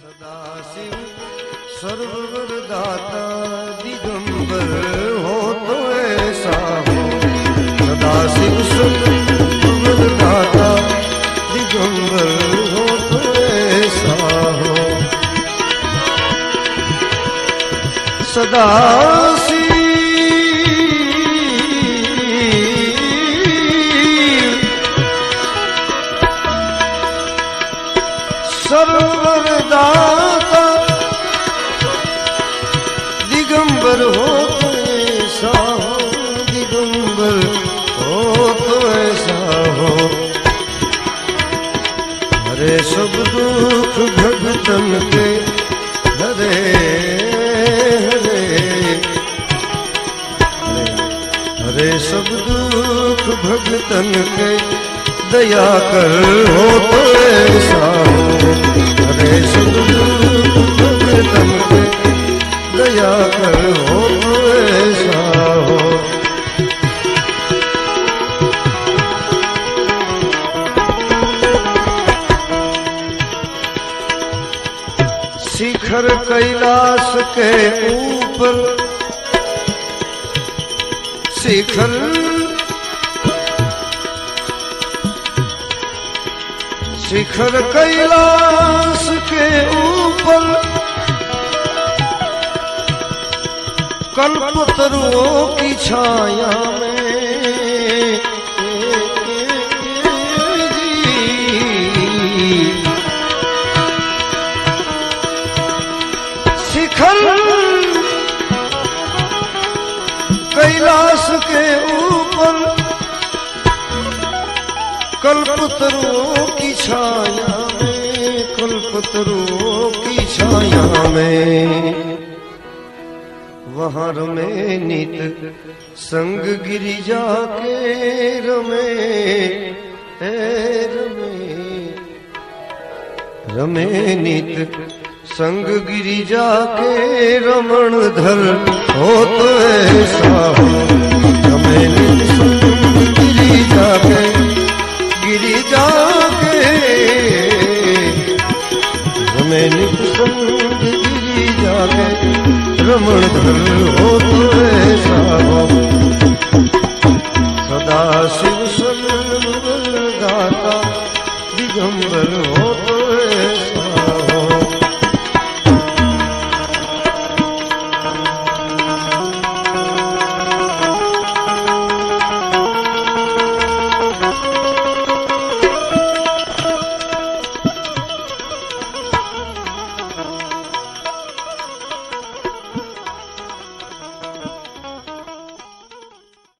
सदाशिव सर्ववरदाता, दिगंबर हो तो ऐसा हो। सदाशिव, सर्ववरदाता, दिगंबर हो तो ऐसा हो। सदाशिव सर्वरदाता दिगंबर हो तो ऐसा हो दिगंबर हो तो ऐसा हो हरे सब दुख भगतन के, हरे हरे। हरे सब दुख भगतन के, दया कर हो तो ऐसा शिखर कैलाश के ऊपर। शिखर। शिखर कैलाश के ऊपर। कल्पतरुओं की छाया में कैलाश के ऊपर कल्पतरुओं की छाया में, कल्पतरुओं की छाया में। वहाँ रमे नित संग गिरिजा के रमे रमे। रमे नित संग गिरिजा के रमण धर हो तो हो संग गिरिजा के गिरिजा के। नित संग गिरिजा के रमण धर हो तो ऐसा सदा शिव सर्वदाता दिगंबर हो